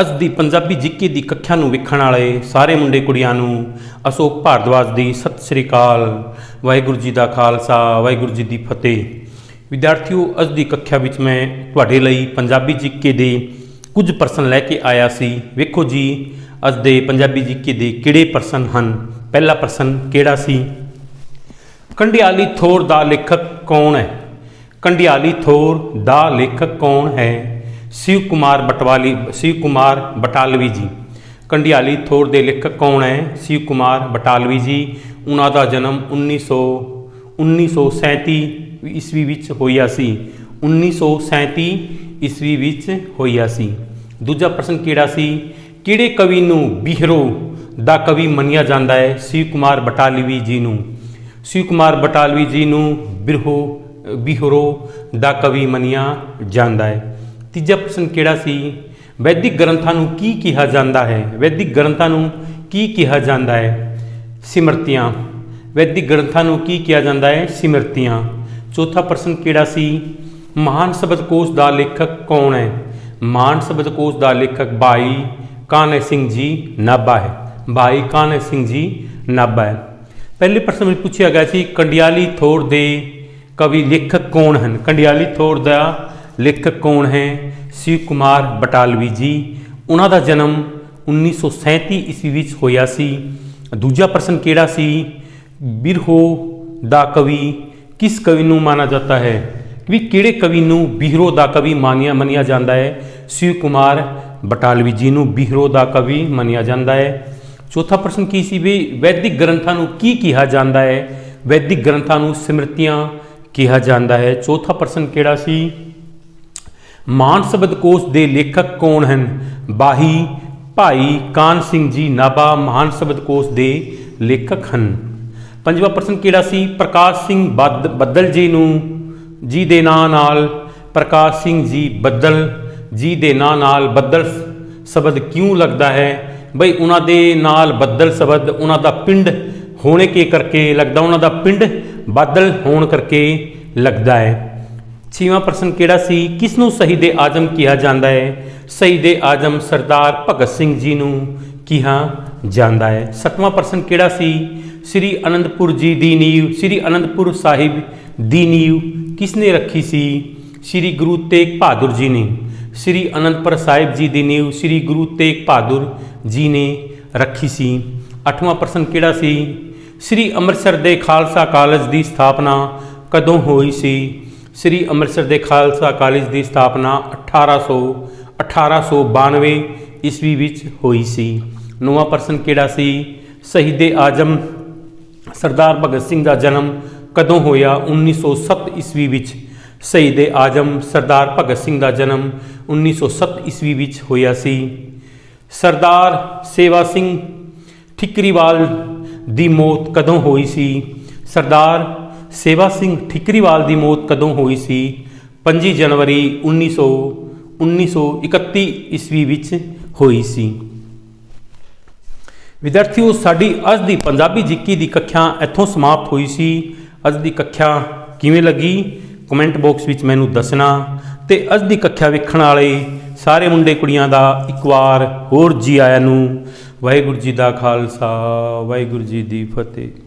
ਅੱਜ ਦੀ ਪੰਜਾਬੀ ਜਿੱਕੇ ਦੀ ਕੱਖਿਆ ਨੂੰ ਵੇਖਣ ਵਾਲੇ ਸਾਰੇ ਮੁੰਡੇ ਕੁੜੀਆਂ ਨੂੰ ਅਸ਼ੋਕ ਭਾਰਦਵਾਜ ਦੀ ਸਤਿ ਸ੍ਰੀ ਅਕਾਲ, ਵਾਹਿਗੁਰੂ ਜੀ ਦਾ ਖਾਲਸਾ, ਵਾਹਿਗੁਰੂ ਜੀ ਦੀ ਫਤਿਹ। ਵਿਦਿਆਰਥੀਓ ਅੱਜ ਦੀ ਕੱਖਿਆ ਵਿੱਚ ਮੈਂ ਤੁਹਾਡੇ ਲਈ ਪੰਜਾਬੀ ਜਿੱਕੇ ਦੇ ਕੁਝ ਪ੍ਰਸ਼ਨ ਲੈ ਕੇ ਆਇਆ ਸੀ। ਵੇਖੋ ਜੀ ਅੱਜ ਦੇ ਪੰਜਾਬੀ ਜਿੱਕੇ ਦੇ ਕਿਹੜੇ ਪ੍ਰਸ਼ਨ ਹਨ? ਪਹਿਲਾ ਪ੍ਰਸ਼ਨ ਕਿਹੜਾ ਸੀ? ਕੰਡਿਆਲੀ ਥੋਰ ਦਾ ਲੇਖਕ ਕੌਣ ਹੈ? ਕੰਡਿਆਲੀ ਥੋਰ ਦਾ ਲੇਖਕ ਕੌਣ ਹੈ? ਸ਼ਿਵ ਕੁਮਾਰ ਬਟਵਾਲੀ, ਸ਼ਿਵ ਕੁਮਾਰ ਬਟਾਲਵੀ ਜੀ। ਕੰਡਿਆਲੀ ਥੋਰ ਦੇ ਲੇਖਕ ਕੌਣ ਹੈ? ਸ਼ਿਵ ਕੁਮਾਰ ਬਟਾਲਵੀ ਜੀ। ਉਹਨਾਂ ਦਾ ਜਨਮ 1900 1937 ਈਸਵੀ ਵਿੱਚ ਹੋਇਆ ਸੀ। 1937 ਈਸਵੀ ਵਿੱਚ ਹੋਇਆ ਸੀ। ਦੂਜਾ ਪ੍ਰਸ਼ਨ ਕਿਹੜਾ ਸੀ? ਕਿਹੜੇ ਕਵੀ ਨੂੰ ਬਿਹਰੋ ਦਾ ਕਵੀ ਮੰਨਿਆ ਜਾਂਦਾ ਹੈ? ਸ਼ਿਵ ਕੁਮਾਰ ਬਟਾਲਵੀ ਜੀ ਨੂੰ। ਸ਼ਿਵ ਕੁਮਾਰ ਬਟਾਲਵੀ ਜੀ ਨੂੰ ਬਿਰਹੋ, ਬਿਹਰੋ ਦਾ ਕਵੀ ਮੰਨਿਆ ਜਾਂਦਾ ਹੈ। ਤੀਜਾ ਪ੍ਰਸ਼ਨ ਕਿਹੜਾ ਸੀ? ਵੈਦਿਕ ਗ੍ਰੰਥਾਂ ਨੂੰ ਕੀ ਕਿਹਾ ਜਾਂਦਾ ਹੈ? ਵੈਦਿਕ ਗ੍ਰੰਥਾਂ ਨੂੰ ਕੀ ਕਿਹਾ ਜਾਂਦਾ ਹੈ? ਸਿਮਰਤੀਆਂ। ਵੈਦਿਕ ਗ੍ਰੰਥਾਂ ਨੂੰ ਕੀ ਕਿਹਾ ਜਾਂਦਾ ਹੈ? ਸਿਮਰਤੀਆਂ। ਚੌਥਾ ਪ੍ਰਸ਼ਨ ਕਿਹੜਾ ਸੀ? ਮਹਾਨ ਸ਼ਬਦਕੋਸ਼ ਦਾ ਲੇਖਕ ਕੌਣ ਹੈ? ਮਹਾਨ ਸ਼ਬਦਕੋਸ਼ ਦਾ ਲੇਖਕ ਬਾਈ ਕਾਨ੍ਹ ਸਿੰਘ ਜੀ ਨਾਭਾ ਹੈ। ਬਾਈ ਕਾਨ੍ਹ ਸਿੰਘ ਜੀ ਨਾਭਾ ਹੈ। ਪਹਿਲੇ ਪ੍ਰਸ਼ਨ ਵਿੱਚ ਪੁੱਛਿਆ ਗਿਆ ਸੀ, ਕੰਡਿਆਲੀ ਥੋੜ ਦੇ ਕਵੀ ਲੇਖਕ ਕੌਣ ਹਨ? ਕੰਡਿਆਲੀ ਥੋੜ ਦਾ ਲੇਖਕ ਕੌਣ ਹੈ? ਸ਼ਿਵ ਕੁਮਾਰ ਬਟਾਲਵੀ ਜੀ। ਉਹਨਾਂ ਦਾ ਜਨਮ 1937 ਈਸਵੀ ਵਿੱਚ ਹੋਇਆ ਸੀ। ਦੂਜਾ ਪ੍ਰਸ਼ਨ ਕਿਹੜਾ ਸੀ? ਬਿਰਹੋ ਦਾ ਕਵੀ ਕਿਸ ਕਵੀ ਨੂੰ ਮਾਨਾ ਜਾਂਦਾ ਹੈ? ਵੀ ਕਿਹੜੇ ਕਵੀ ਨੂੰ ਬਿਹਰੋ ਦਾ ਕਵੀ ਮਾਨਿਆ ਮੰਨਿਆ ਜਾਂਦਾ ਹੈ? ਸ਼ਿਵ ਕੁਮਾਰ ਬਟਾਲਵੀ ਜੀ ਨੂੰ ਬਿਹਰੋ ਦਾ ਕਵੀ ਮੰਨਿਆ ਜਾਂਦਾ ਹੈ। ਚੌਥਾ ਪ੍ਰਸ਼ਨ ਕੀ ਸੀ? ਵੀ ਵੈਦਿਕ ਗ੍ਰੰਥਾਂ ਨੂੰ ਕੀ ਕਿਹਾ ਜਾਂਦਾ ਹੈ? ਵੈਦਿਕ ਗ੍ਰੰਥਾਂ ਨੂੰ ਸਿਮਰਤੀਆਂ ਕਿਹਾ ਜਾਂਦਾ ਹੈ। ਚੌਥਾ ਪ੍ਰਸ਼ਨ ਕਿਹੜਾ ਸੀ? ਮਾਨ ਸ਼ਬਦਕੋਸ਼ ਦੇ ਲੇਖਕ ਕੌਣ ਹਨ? ਬਾਹੀ ਭਾਈ ਕਾਨ ਸਿੰਘ ਜੀ ਨਾਭਾ ਮਹਾਨ ਸ਼ਬਦ ਕੋਸ਼ ਦੇ ਲੇਖਕ ਹਨ। ਪੰਜਵਾਂ ਪ੍ਰਸ਼ਨ ਕਿਹੜਾ ਸੀ? ਪ੍ਰਕਾਸ਼ ਸਿੰਘ ਬੱਦ- ਬੱਦਲ ਜੀ ਨੂੰ, ਜੀ ਦੇ ਨਾਂ ਨਾਲ ਪ੍ਰਕਾਸ਼ ਸਿੰਘ ਜੀ ਬੱਦਲ, ਜੀ ਦੇ ਨਾਂ ਨਾਲ ਬੱਦਲ ਸ਼ਬਦ ਕਿਉਂ ਲੱਗਦਾ ਹੈ? ਬਈ ਉਹਨਾਂ ਦੇ ਨਾਲ ਬੱਦਲ ਸ਼ਬਦ, ਉਹਨਾਂ ਦਾ ਪਿੰਡ ਹੋਣੇ ਕੇ ਕਰਕੇ ਲੱਗਦਾ, ਉਹਨਾਂ ਦਾ ਪਿੰਡ ਬੱਦਲ ਹੋਣ ਕਰਕੇ ਲੱਗਦਾ ਹੈ। ਛੇਵਾਂ ਪ੍ਰਸ਼ਨ ਕਿਹੜਾ ਸੀ? ਕਿਸ ਨੂੰ ਸ਼ਹੀਦ ਆਜਮ ਕਿਹਾ ਜਾਂਦਾ ਹੈ? ਸ਼ਹੀਦ ਆਜਮ ਸਰਦਾਰ ਭਗਤ ਸਿੰਘ ਜੀ ਨੂੰ ਕਿਹਾ ਜਾਂਦਾ ਹੈ। ਸੱਤਵਾਂ ਪ੍ਰਸ਼ਨ ਕਿਹੜਾ ਸੀ? ਸ੍ਰੀ ਅਨੰਦਪੁਰ ਜੀ ਦੀ ਨੀਂਹ, ਸ੍ਰੀ ਅਨੰਦਪੁਰ ਸਾਹਿਬ ਦੀ ਨੀਂਹ ਕਿਸ ਨੇ ਰੱਖੀ ਸੀ? ਸ੍ਰੀ ਗੁਰੂ ਤੇਗ ਬਹਾਦਰ ਜੀ ਨੇ। ਸ੍ਰੀ ਅਨੰਦਪੁਰ ਸਾਹਿਬ ਜੀ ਦੀ ਨੀਂਹ ਸ੍ਰੀ ਗੁਰੂ ਤੇਗ ਬਹਾਦਰ ਜੀ ਨੇ ਰੱਖੀ ਸੀ। ਅੱਠਵਾਂ ਪ੍ਰਸ਼ਨ ਕਿਹੜਾ ਸੀ? ਸ੍ਰੀ ਅੰਮ੍ਰਿਤਸਰ ਦੇ ਖਾਲਸਾ ਕਾਲਜ ਦੀ ਸਥਾਪਨਾ ਕਦੋਂ ਹੋਈ ਸੀ? ਸ੍ਰੀ ਅੰਮ੍ਰਿਤਸਰ ਦੇ ਖਾਲਸਾ ਕਾਲਜ ਦੀ ਸਥਾਪਨਾ 1800 1892 ਈਸਵੀ ਵਿੱਚ ਹੋਈ ਸੀ। ਨੌਵਾਂ ਪ੍ਰਸ਼ਨ ਕਿਹੜਾ ਸੀ? ਸ਼ਹੀਦੇ ਆਜਮ ਸਰਦਾਰ ਭਗਤ ਸਿੰਘ ਦਾ ਜਨਮ ਕਦੋਂ ਹੋਇਆ? 1907 ਈਸਵੀ ਵਿੱਚ ਸ਼ਹੀਦ ਆਜਮ ਸਰਦਾਰ ਭਗਤ ਸਿੰਘ ਦਾ ਜਨਮ 1907 ਈਸਵੀ ਵਿੱਚ ਹੋਇਆ ਸੀ। ਸਰਦਾਰ ਸੇਵਾ ਸਿੰਘ ਠਿਕਰੀਵਾਲ ਦੀ ਮੌਤ ਕਦੋਂ ਹੋਈ ਸੀ? ਸਰਦਾਰ ਸੇਵਾ ਸਿੰਘ ਠਿਕਰੀਵਾਲ ਦੀ ਮੌਤ ਕਦੋਂ ਹੋਈ ਸੀ? 5 ਜਨਵਰੀ 1900 1931 ਈਸਵੀ ਵਿੱਚ ਹੋਈ ਸੀ। ਵਿਦਿਆਰਥੀਓ, ਸਾਡੀ ਅੱਜ ਦੀ ਪੰਜਾਬੀ ਜਿੱਕੀ ਦੀ ਕੱਖਿਆ ਇੱਥੋਂ ਸਮਾਪਤ ਹੋਈ ਸੀ। ਅੱਜ ਦੀ ਕੱਖਿਆ ਕਿਵੇਂ ਲੱਗੀ? ਕਮੈਂਟ ਬਾਕਸ ਵਿੱਚ ਮੈਨੂੰ ਦੱਸਣਾ। ਤੇ ਅੱਜ ਦੀ ਕੱਖਿਆ ਵੇਖਣ ਵਾਲੇ ਸਾਰੇ ਮੁੰਡੇ ਕੁੜੀਆਂ ਦਾ ਇੱਕ ਵਾਰ ਹੋਰ ਜੀ ਆਇਆਂ ਨੂੰ। ਵਾਹਿਗੁਰੂ ਜੀ ਦਾ ਖਾਲਸਾ, ਵਾਹਿਗੁਰੂ ਜੀ ਦੀ ਫਤਿਹ।